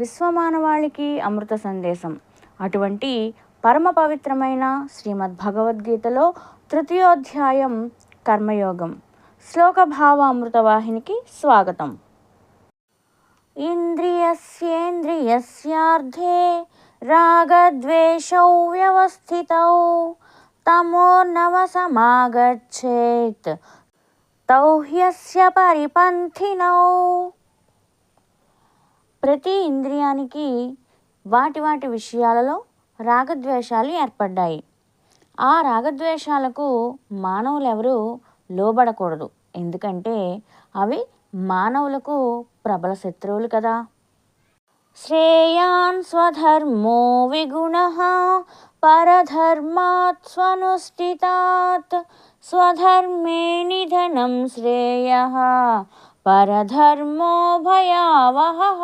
విశ్వమానవాళికి అమృత సందేశం. అటువంటి పరమ పవిత్రమైన శ్రీమద్ భగవద్గీతలో తృతీయోధ్యాయం కర్మయోగం. శ్లోక భావ అమృతవాహినికి స్వాగతం. ఇంద్రియస్యేంద్రియస్యార్థే రాగద్వేషౌ వ్యవస్థితౌ తమోర్నవసమాగచ్చేత్. తౌ హ్యస్య పరిపంథినౌ. ప్రతి ఇంద్రియానికి వాటి వాటి విషయాలలో రాగద్వేషాలు ఏర్పడ్డాయి. ఆ రాగద్వేషాలకు మానవులెవరూ లోబడకూడదు. ఎందుకంటే అవి మానవులకు ప్రబల శత్రువులు కదా. శ్రేయాన్ స్వధర్మో విగుణ పరధర్మాత్ స్వనుష్ఠితాత్ స్వధర్మే నిధనం శ్రేయ పరధర్మో భయావహ.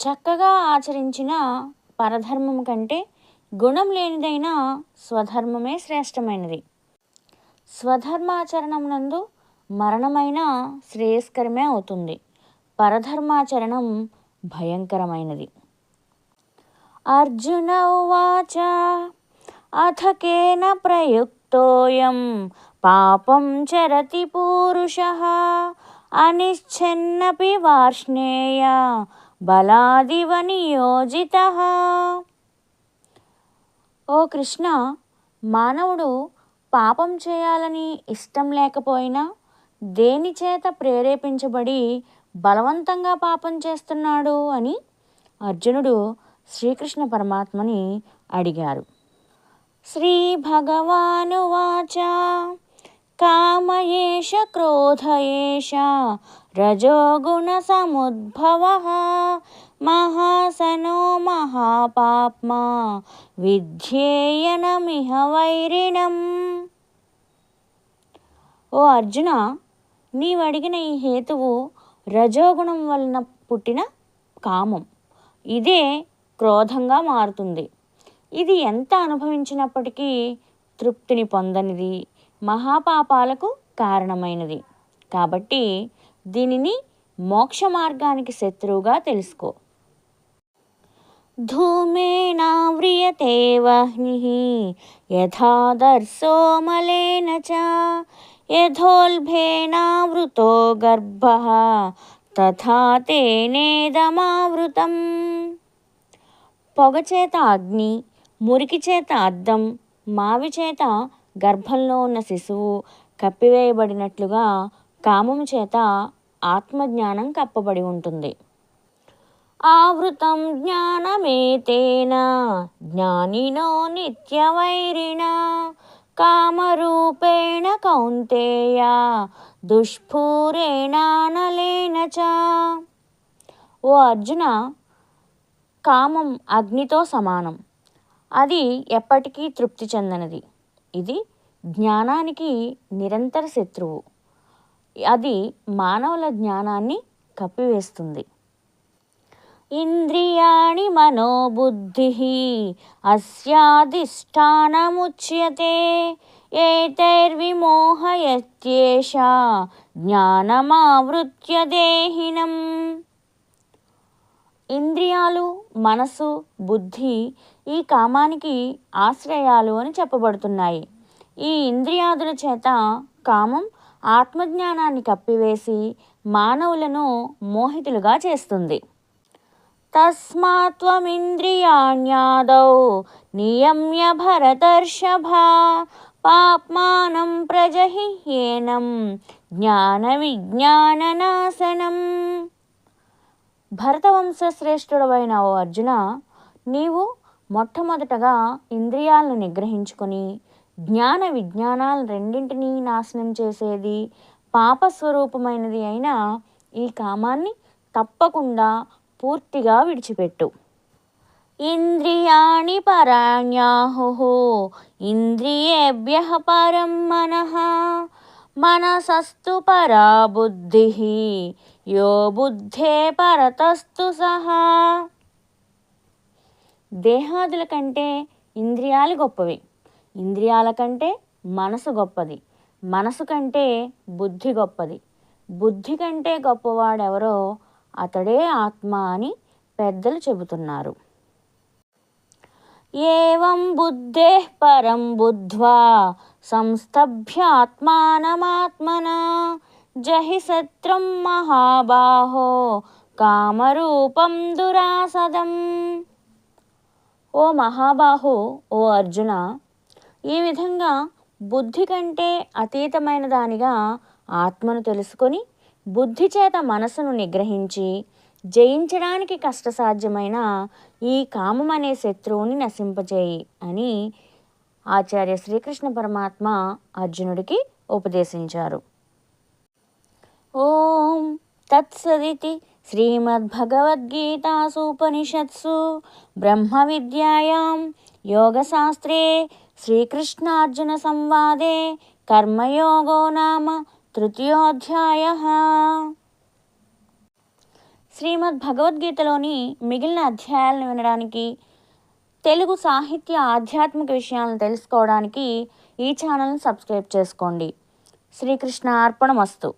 చక్కగా ఆచరించిన పరధర్మం కంటే గుణం లేనిదైన స్వధర్మమే శ్రేష్టమైనది. స్వధర్మాచరణం నందు మరణమైన శ్రేయస్కరమే అవుతుంది. పరధర్మాచరణం భయంకరమైనది. అర్జున ఉచ అథకేన ప్రయుక్తోయం పాపం చరతి పూరుష అనిశ్చన్నపి వార్ష్ణేయ బలాదివ నియోజిత. ఓ కృష్ణ మానవుడు పాపం చేయాలని ఇష్టం లేకపోయినా దేనిచేత ప్రేరేపించబడి బలవంతంగా పాపం చేస్తున్నాడు అని అర్జునుడు శ్రీకృష్ణ పరమాత్మని అడిగారు. శ్రీ భగవానువాచ కామయేష క్రోధయేష రజోగుణ సముద్భవ మహాసనో మహాపాప్మా విధ్యేయనమిహ వైరిణం ఓ అర్జున నీవడిగిన ఈ హేతువు రజోగుణం వలన పుట్టిన కామం. ఇదే క్రోధంగా మారుతుంది. ఇది ఎంత అనుభవించినప్పటికీ తృప్తిని పొందనిది. మహాపాపాలకు కారణమైనది. కాబట్టి దీనిని మోక్ష మార్గానికి శత్రువుగా తెలుసుకో. ధూమేనావ్రియతే వహ్ని యథాదర్శో మలేన చ యథోల్భేనావృతో గర్భ తథా తేనేదమావృతం పొగచేత అగ్ని మురికి చేత అద్దం మావి చేత గర్భంలో ఉన్న శిశువు కప్పివేయబడినట్లుగా కామము చేత ఆత్మజ్ఞానం కప్పబడి ఉంటుంది. ఆవృతం జ్ఞానమేతేన జ్ఞానినో నిత్యవైరిణ కామరూపేణ కౌంతేయ దుష్పూరేణానలేన చ. ఓ అర్జున కామం అగ్నితో సమానం. అది ఎప్పటికీ తృప్తి చెందనిది. ఇది జ్ఞానానికి నిరంతర శత్రువు. అది మానవుల జ్ఞానాన్ని కప్పివేస్తుంది. ఇంద్రియాణి మనోబుద్ధి అస్యాధిష్టానముచ్యతే ఏతైర్విమోహయత్యేష జ్ఞానమావృత్య దేహినం. ఇంద్రియాలు మనసు బుద్ధి ఈ కామానికి ఆశ్రయాలు అని చెప్పబడుతున్నాయి. ఈ ఇంద్రియాదుల చేత కామం ఆత్మజ్ఞానాన్ని కప్పివేసి మానవులను మోహితులుగా చేస్తుంది. తస్మాత్వమింద్రియాణ్యాదౌ నియమ్య భరతర్షభ పాప్మానం ప్రజహిహ్యేనం జ్ఞాన విజ్ఞాననాశనం భరతవంశ శ్రేష్ఠుడవైన ఓ అర్జున నీవు మొట్టమొదటగా ఇంద్రియాలను నిగ్రహించుకొని జ్ఞాన విజ్ఞానాలు రెండింటినీ నాశనం చేసేది పాపస్వరూపమైనది అయిన ఈ కామాన్ని తప్పకుండా పూర్తిగా విడిచిపెట్టు. ఇంద్రియాణి పరాణ్యాహు ఇంద్రియేభ్య పరం మనః మనసస్తు పరా బుద్ధి యో బుద్ధే పరతస్తు సహా దేహాదుల కంటే ఇంద్రియాలు గొప్పవి. ఇంద్రియాల కంటే మనసు గొప్పది. మనసు కంటే బుద్ధి గొప్పది. బుద్ధి కంటే గొప్పవాడెవరో అతడే ఆత్మ అని పెద్దలు చెబుతున్నారు. ఏవం బుద్ధే పరం బుద్ధ్వా సంస్తభ్యాత్మానమాత్మనా జహి సత్రం మహాబాహో కామరూపం దురాసదం. ఓ మహాబాహు ఓ అర్జున! ఈ విధంగా బుద్ధి కంటే అతీతమైన దానిగా ఆత్మను తెలుసుకొని బుద్ధి చేత మనసును నిగ్రహించి జయించడానికి కష్టసాధ్యమైన ఈ కామం అనే శత్రువుని నశింపజేయి అని ఆచార్య శ్రీకృష్ణ పరమాత్మ అర్జునుడికి ఉపదేశించారు. ఓం తత్సదితి శ్రీమద్భగవద్గీతాసూపనిషత్సు బ్రహ్మ విద్యాయాం యోగశాస్త్రే శ్రీకృష్ణార్జున సంవాదే కర్మయోగో నామ తృతీయోధ్యాయ. శ్రీమద్ భగవద్గీతలోని మిగిలిన అధ్యాయాలను వినడానికి తెలుగు సాహిత్య ఆధ్యాత్మిక విషయాలను తెలుసుకోవడానికి ఈ ఛానల్ని సబ్స్క్రైబ్ చేసుకోండి. శ్రీకృష్ణ అర్పణమస్తు